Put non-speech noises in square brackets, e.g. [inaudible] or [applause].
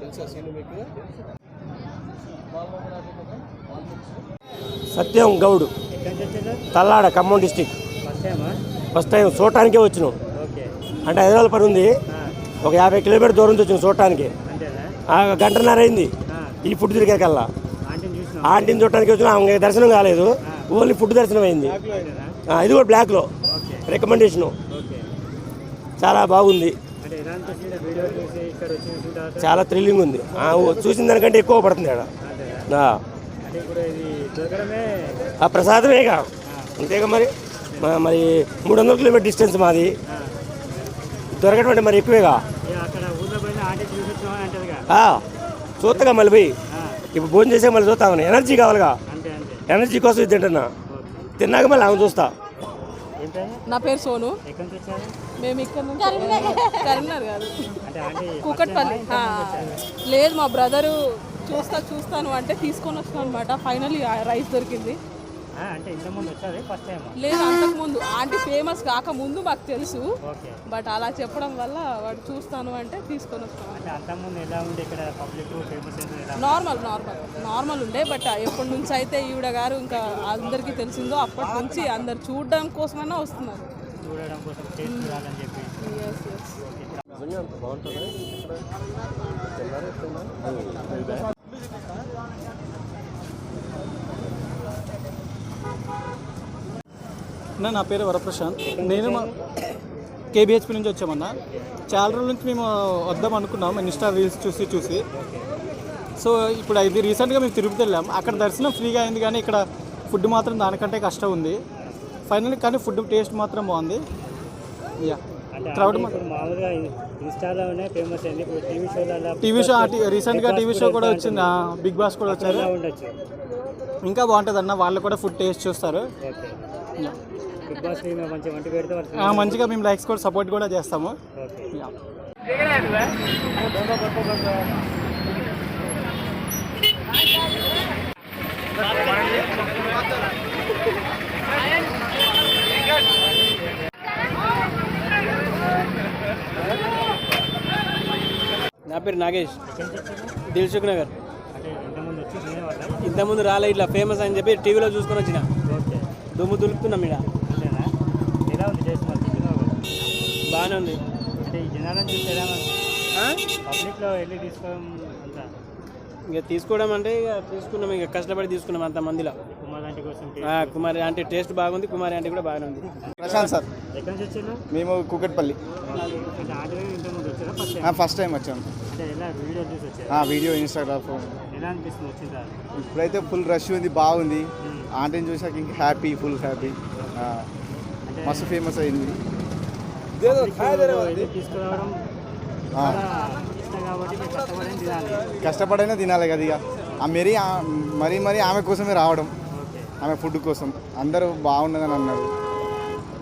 తెలుసా సీను మీకు? Satyam Goud. Tallada Khammam district. First time చూడటానికే వచ్చినాం. ఓకే. అంటే హైదరాబాద్ పని ఉంది. ఒక యాభై కిలోమీటర్ దూరం నుంచి వచ్చినాం చూడటానికి. గంటన్నర అయింది. ఈ ఫుడ్ తిరిగేకల్లా. ఆంటీని చూడటానికి వచ్చినా. ఆమె దర్శనం కాలేదు. ఓన్లీ ఫుడ్ దర్శనం అయింది. ఇది కూడా బ్లాక్లో. రికమెండేషను చూసిన తర్వాత చాలా థ్రిల్లింగ్ ఉంది. చూసిన దానికంటే ఎక్కువ పడుతుంది ఆడ. ప్రసాదమేగా అంతేగా మరి? మరి మూడు వందల కిలోమీటర్ డిస్టెన్స్ మాది. అంటే మరి ఎక్కువేగా? చూస్తగా మళ్ళీ పోయి. ఇప్పుడు భోజనం చేసే మళ్ళీ చూస్తామని ఎనర్జీ కావాలిగా. ఎనర్జీ కోసం ఇది తింటున్నా. తిన్నాక మళ్ళీ ఆమె చూస్తా. నా పేరు సోను. మేము ఇక్కడ నుంచి కరీంనగర్ కాదు. కూకట్పల్లి. లేదు మా బ్రదరు చూస్తా చూస్తాను అంటే తీసుకొని వచ్చాను అనమాట ఫైనల్లీ రైస్ దొరికింది. అంటే ఇంతకుముందు వచ్చారు ఫస్ట్ టైం లేదు అంతకుముందు. ఆంటీ ఫేమస్ కాకముందు మాకు తెలుసు. ఓకే. బట్ అలా చెప్పడం వల్ల వాడు చూస్తాను అంటే తీసుకొని వస్తాను. అంటే అంతకుముందు ఎలా ఉండే ఇక్కడ public famous normal normal normal ఉండే? బట్ ఎప్పటి నుంచి అయితే ఈవిడ గారు ఇంకా అందరికీ తెలిసిందో అప్పటి నుంచి అందరు చూడడం కోసమైనా వస్తున్నారు. చూడడం కోసం టేస్ట్ చూడాలని చెప్పి. బాగుంటుందా? అన్న నా పేరు వరప్రశాంత్. నేను మా కేబిహెచ్పి నుంచి వచ్చామన్న. చాలా రోజుల నుంచి మేము వద్దాం అనుకున్నాం ఇన్స్టా రీల్స్ చూసి చూసి. సో ఇప్పుడు ఇది రీసెంట్గా మేము తిరుపతి వెళ్ళాం. అక్కడ దర్శనం ఫ్రీగా అయింది కానీ ఇక్కడ ఫుడ్ మాత్రం దానికంటే కష్టం ఉంది. ఫైనల్ కానీ ఫుడ్ టేస్ట్ మాత్రం బాగుంది. యా క్రౌడ్ ఆంటీ ఇప్పుడు మామూలుగా ఇన్స్టాలోనే ఫేమస్ అయింది ఇప్పుడు టీవీ షోలలో టీవీ షో రీసెంట్గా టీవీ షో కూడా వచ్చింది? బిగ్ బాస్ కూడా వచ్చారు. ఇంకా బాగుంటుంది అన్న వాళ్ళు కూడా ఫుడ్ టేస్ట్ చూస్తారు. [laughs] మంచిగా మేము లైక్స్ కూడా సపోర్ట్ కూడా చేస్తాము. Okay yeah. నా పేరు నాగేష్. దిల్సుఖ్ నగర్. ఇంతకుముందు రాలే ఇట్లా ఫేమస్ అని చెప్పి టీవీలో చూసుకొని వచ్చిన. ఓకే దుమ్ము దులుపుతున్నాం ఇక్కడ అంతేనా ఎలా ఉంది టేస్ట్ మరి తిన్నావు కదా బాగానే ఉంది. అంటే ఈ జనాలను చూస్తే? పబ్లిక్లో వెళ్ళి తీసుకోవడం అంతా? ఇక తీసుకోవడం అంటే ఇక తీసుకున్నాం ఇక కష్టపడి తీసుకున్నాం అంత మందిలో. కుమార్ ఆంటీ కోసం ఆ, కుమారి అంటే టేస్ట్ బాగుంది కుమారి అంటే కూడా బాగానే ఉంది. ప్రశాంత్ సార్. ఎక్కడి నుంచి వచ్చారు? మేము Kukatpally. First time first time వచ్చాము వీడియో చూసి వచ్చారు? ఆ, వీడియో ఇన్స్టాగ్రామ్ ఇప్పుడైతే ఫుల్ రష్ ఉంది బాగుంది. ఆంటీని చూసాక ఇంక హ్యాపీ ఫుల్ హ్యాపీ. మస్తు ఫేమస్ అయింది. తీసుకురావడం కష్టపడైనా తినాలి కదా ఇక. ఆ మరీ మరీ మరీ ఆమె కోసమే రావడం. ఆమె ఫుడ్ కోసం. అందరూ బాగున్నదని అన్నారు.